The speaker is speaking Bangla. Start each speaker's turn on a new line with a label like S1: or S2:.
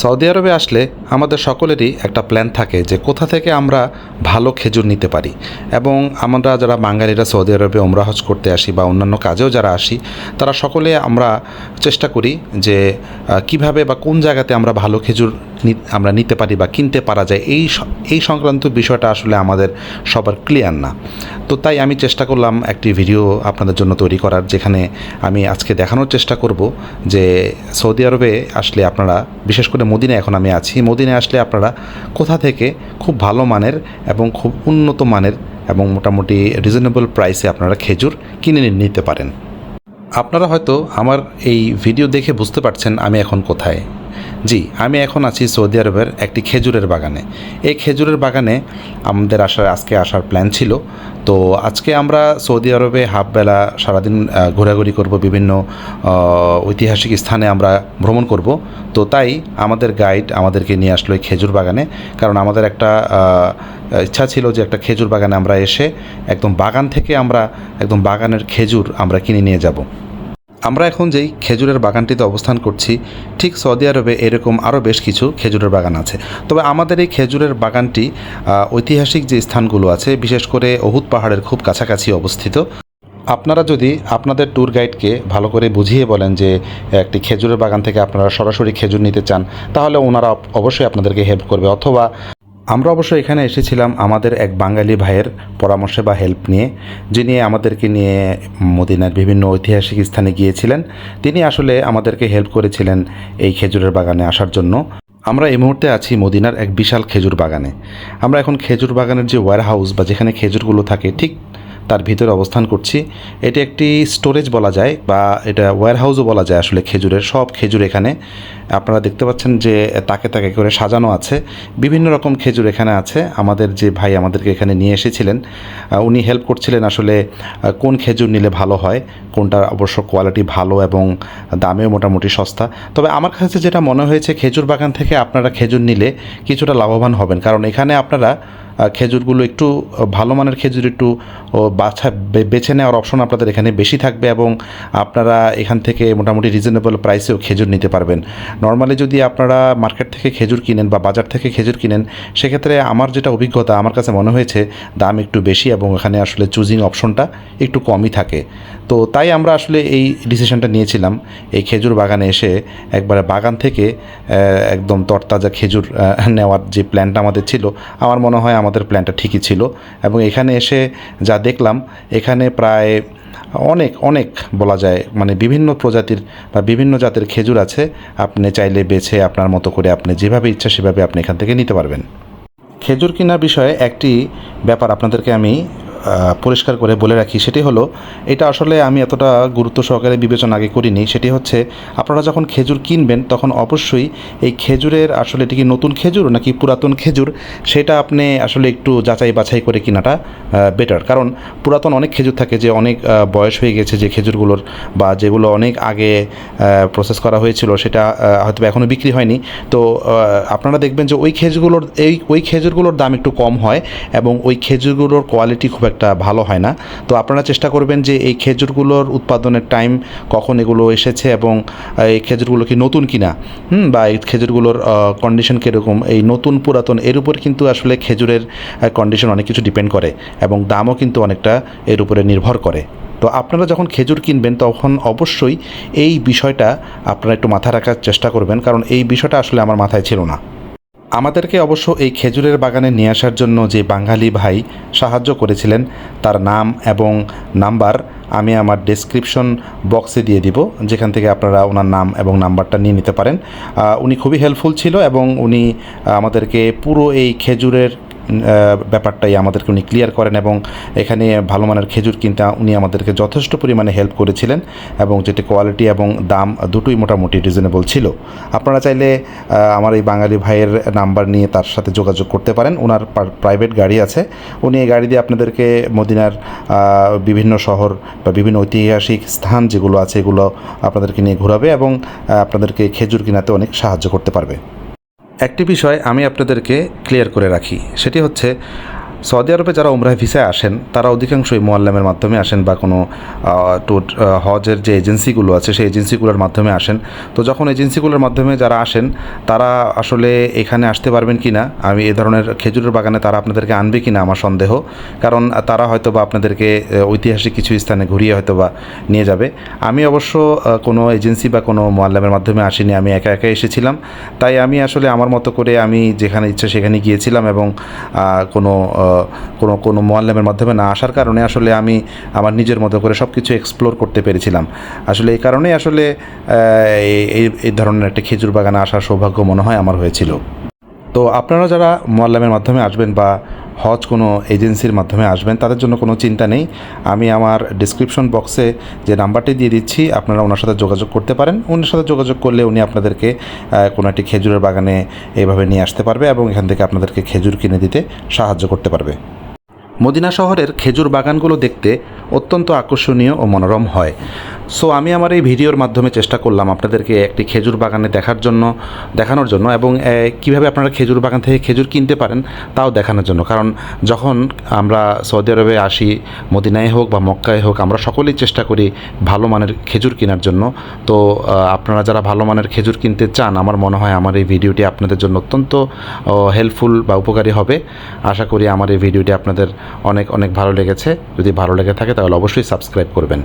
S1: সৌদি আরবে আসলে আমাদের সকলেরই একটা প্ল্যান থাকে যে কোথা থেকে আমরা ভালো খেজুর নিতে পারি। এবং আমরা যারা বাঙালিরা সৌদি আরবে ওমরা হজ করতে আসি বা অন্যান্য কাজেও যারা আসি, তারা সকলে আমরা চেষ্টা করি যে কীভাবে বা কোন জায়গাতে আমরা ভালো খেজুর আমরা নিতে পারি বা কিনতে পারা যায়। এই এই সংক্রান্ত বিষয়টা আসলে আমাদের সবার ক্লিয়ার না। তো তাই আমি চেষ্টা করলাম একটি ভিডিও আপনাদের জন্য তৈরি করার, যেখানে আমি আজকে দেখানোর চেষ্টা করব যে সৌদি আরবে আসলে আপনারা, বিশেষ করে মদিনে এখন আমি আছি মদিনে আসলে আপনারা কোথা থেকে খুব ভালো মানের এবং খুব উন্নত মানের এবং মোটামুটি রিজনেবল প্রাইসে আপনারা খেজুর কিনে নিতে পারেন। আপনারা হয়তো আমার এই ভিডিও দেখে বুঝতে পারছেন আমি এখন কোথায়। জি, আমি এখন আছি সৌদি আরবের একটি খেজুরের বাগানে। এই খেজুরের বাগানে আমাদের আসার, আজকে আসার প্ল্যান ছিল। তো আজকে আমরা সৌদি আরবে হাফবেলা সারাদিন ঘোরাঘুরি করব, বিভিন্ন ঐতিহাসিক স্থানে আমরা ভ্রমণ করব। তো তাই আমাদের গাইড আমাদেরকে নিয়ে আসলো এই খেজুর বাগানে। কারণ আমাদের একটা ইচ্ছা ছিল যে একটা খেজুর বাগানে আমরা এসে একদম বাগান থেকে আমরা, একদম বাগানের খেজুর আমরা কিনে নিয়ে যাব। আমরা এখন যেই খেজুরের বাগানটিতে অবস্থান করছি, ঠিক সৌদি আরবে এরকম আরও বেশ কিছু খেজুরের বাগান আছে। তবে আমাদের এই খেজুরের বাগানটি ঐতিহাসিক যে স্থানগুলো আছে, বিশেষ করে অহুদ পাহাড়ের খুব কাছাকাছি অবস্থিত। আপনারা যদি আপনাদের ট্যুর গাইডকে ভালো করে বুঝিয়ে বলেন যে, একটি খেজুরের বাগান থেকে আপনারা সরাসরি খেজুর নিতে চান, তাহলে ওনারা অবশ্যই আপনাদেরকে হেল্প করবে। অথবা আমরা অবশ্য এখানে এসেছিলাম আমাদের এক বাঙালি ভাইয়ের পরামর্শে বা হেল্প নিয়ে, যিনি আমাদেরকে নিয়ে মদিনার বিভিন্ন ঐতিহাসিক স্থানে গিয়েছিলেন। তিনি আসলে আমাদেরকে হেল্প করেছিলেন এই খেজুরের বাগানে আসার জন্য। আমরা এই মুহূর্তে আছি মদিনার এক বিশাল খেজুর বাগানে। আমরা এখন খেজুর বাগানের যে ওয়ার হাউস বা যেখানে খেজুরগুলো থাকে, ঠিক তার ভিতরে অবস্থান করছি। এটি একটি স্টোরেজ বলা যায় বা এটা ওয়্যার হাউসও বলা যায় আসলে খেজুরের, সব খেজুর এখানে। আপনারা দেখতে পাচ্ছেন যে তাকে তাকে করে সাজানো আছে। বিভিন্ন রকম খেজুর এখানে আছে। আমাদের যে ভাই আমাদেরকে এখানে নিয়ে এসেছিলেন উনি হেল্প করছিলেন আসলে কোন খেজুর নিলে ভালো হয় কোনটার অবশ্য কোয়ালিটি ভালো এবং দামেও মোটামুটি সস্তা। তবে আমার কাছে যেটা মনে হয়েছে, খেজুর বাগান থেকে আপনারা খেজুর নিলে কিছুটা লাভবান হবেন। কারণ এখানে আপনারা খেজুরগুলো একটু ভালো মানের খেজুর একটু বাছা বেছে নেওয়ার অপশন আপনাদের এখানে বেশি থাকবে এবং আপনারা এখান থেকে মোটামুটি রিজনেবল প্রাইসেও খেজুর নিতে পারবেন। নর্মালি যদি আপনারা মার্কেট থেকে খেজুর কিনেন বা বাজার থেকে খেজুর কিনেন, সেক্ষেত্রে আমার যেটা অভিজ্ঞতা, আমার কাছে মনে হয়েছে দাম একটু বেশি এবং এখানে আসলে চুজিং অপশনটা একটু কমই থাকে। তো তাই আমরা আসলে এই ডিসিশনটা নিয়েছিলাম। এই খেজুর বাগানে এসে একবারে বাগান থেকে একদম তরতাজা খেজুর নেওয়ার যে প্ল্যানটা আমাদের ছিল, আমার মনে হয় আমাদের প্ল্যানটা ঠিকই ছিল। এবং এখানে এসে যা দেখলাম, এখানে প্রায় অনেক অনেক বলা যায় মানে বিভিন্ন প্রজাতির বা বিভিন্ন জাতের খেজুর আছে। আপনি চাইলে বেছে আপনার মতো করে আপনি যেভাবে ইচ্ছা সেভাবে আপনি এখান থেকে নিতে পারবেন। খেজুর কেনার বিষয়ে একটি ব্যাপার আপনাদেরকে আমি পরিষ্কার করে বলে রাখি, সেটি হলো, এটা আসলে আমি এতটা গুরুত্ব সহকারে বিবেচনা আগে করিনি, সেটি হচ্ছে, আপনারা যখন খেজুর কিনবেন, তখন অবশ্যই এই খেজুরের আসলে এটি কি নতুন খেজুর নাকি পুরাতন খেজুর, সেটা আপনি আসলে একটু যাচাই বাছাই করে কেনাটা বেটার কারণ পুরাতন অনেক খেজুর থাকে যে অনেক বয়স হয়ে গেছে যে খেজুরগুলোর, বা যেগুলো অনেক আগে প্রসেস করা হয়েছিল, সেটা হয়তো এখনও বিক্রি হয়নি। তো আপনারা দেখবেন যে ওই খেজুরগুলোর, এই, ওই খেজুরগুলোর দাম একটু কম হয়, এবং ওই খেজুরগুলোর কোয়ালিটি খুব একটা ভালো হয় না। তো আপনারা চেষ্টা করবেন যে এই খেজুরগুলোর উৎপাদনের টাইম কখন এগুলো এসেছে এবং এই খেজুরগুলো কি নতুন কিনা, হুম, বা এই খেজুরগুলোর কন্ডিশন কীরকম, এই নতুন পুরাতন, এর উপর কিন্তু আসলে খেজুরের কন্ডিশন অনেক কিছু ডিপেন্ড করে এবং দামও কিন্তু অনেকটা এর উপরে নির্ভর করে। তো আপনারা যখন খেজুর কিনবেন, তখন অবশ্যই এই বিষয়টা আপনারা একটু মাথায় রাখার চেষ্টা করবেন, কারণ এই বিষয়টা আসলে আমার মাথায় ছিল না। আমাদেরকে অবশ্য এই খেজুরের বাগানে নিয়ে আসার জন্য যে বাঙালি ভাই সাহায্য করেছিলেন, তার নাম এবং নাম্বার আমি আমার ডেসক্রিপশন বক্সে দিয়ে দিব, যেখান থেকে আপনারা ওনার নাম এবং নাম্বারটা নিয়ে নিতে পারেন। উনি খুবই হেল্পফুল ছিল এবং উনি আমাদেরকে পুরো এই খেজুরের ব্যাপারটাই আমাদেরকে উনি ক্লিয়ার করেন এবং এখানে ভালো মানের খেজুর কিনতে উনি আমাদেরকে যথেষ্ট পরিমাণে হেল্প করেছিলেন এবং যেটি কোয়ালিটি এবং দাম দুটোই মোটামুটি রিজনেবল ছিল। আপনারা চাইলে আমার এই বাঙালি ভাইয়ের নাম্বার নিয়ে তার সাথে যোগাযোগ করতে পারেন। ওনার প্রাইভেট গাড়ি আছে। উনি এই গাড়ি দিয়ে আপনাদেরকে মদিনার বিভিন্ন শহর বা বিভিন্ন ঐতিহাসিক স্থান যেগুলো আছে এগুলো আপনাদেরকে নিয়ে ঘোরাবে এবং আপনাদেরকে খেজুর কিনাতে অনেক সাহায্য করতে পারবে। একটি বিষয় আমি আপনাদেরকে ক্লিয়ার করে রাখি সেটি হচ্ছে সৌদি আরবে যারা উমরাহ ভিসায় আসেন, তারা অধিকাংশই মোয়াল্লামের মাধ্যমে আসেন বা কোনো ট্যুর হজের যে এজেন্সিগুলো আছে, সেই এজেন্সিগুলোর মাধ্যমে আসেন। তো যখন এজেন্সিগুলোর মাধ্যমে যারা আসেন, তারা আসলে এখানে আসতে পারবেন কি না আমি এ ধরনের খেজুরের বাগানে তারা আপনাদেরকে আনবে কি না আমার সন্দেহ। কারণ তারা হয়তো বা আপনাদেরকে ঐতিহাসিক কিছু স্থানে ঘুরিয়ে হয়তো বা নিয়ে যাবে। আমি অবশ্য কোনো এজেন্সি বা কোনো মোয়াল্লামের মাধ্যমে আসিনি, আমি একা একা এসেছিলাম। তাই আমি আসলে আমার মতো করে আমি যেখানে ইচ্ছা সেখানে গিয়েছিলাম এবং কোনো কোনো কোনো মোয়াল্লামের মাধ্যমে না আসার কারণে আসলে আমি আমার নিজের মতো করে সব কিছু এক্সপ্লোর করতে পেরেছিলাম। আসলে এই কারণেই আসলে এই- ধরনের একটা খেজুর বাগানে আসার সৌভাগ্য মনে হয় আমার হয়েছিল। তো আপনারা যারা মোয়াল্লামের মাধ্যমে আসবেন বা হজ কোনো এজেন্সির মাধ্যমে আসবেন, তাদের জন্য কোনো চিন্তা নেই। আমি আমার ডিসক্রিপশন বক্সে যে নাম্বারটি দিয়ে দিচ্ছি, আপনারা ওনার সাথে যোগাযোগ করতে পারেন। ওনার সাথে যোগাযোগ করলে উনি আপনাদেরকে কোনো একটি খেজুরের বাগানে এভাবে নিয়ে আসতে পারবে এবং এখান থেকে আপনাদেরকে খেজুর কিনে দিতে সাহায্য করতে পারবে। মদিনা শহরের খেজুর বাগানগুলো দেখতে অত্যন্ত আকর্ষণীয় ও মনোরম হয়। সো আমি আমার এই ভিডিওর মাধ্যমে চেষ্টা করলাম আপনাদেরকে একটি খেজুর বাগানে দেখার জন্য, দেখানোর জন্য এবং কীভাবে আপনারা খেজুর বাগান থেকে খেজুর কিনতে পারেন তাও দেখানোর জন্য। কারণ যখন আমরা সৌদি আরবে আসি, মদিনায় হোক বা মক্কায় হোক, আমরা সকলেই চেষ্টা করি ভালো মানের খেজুর কেনার জন্য। তো আপনারা যারা ভালো মানের খেজুর কিনতে চান, আমার মনে হয় আমার এই ভিডিওটি আপনাদের জন্য অত্যন্ত হেল্পফুল বা উপকারী হবে। আশা করি আমার এই ভিডিওটি আপনাদের অনেক অনেক ভালো লেগেছে। যদি ভালো লেগে থাকে তাহলে অবশ্যই সাবস্ক্রাইব করবেন।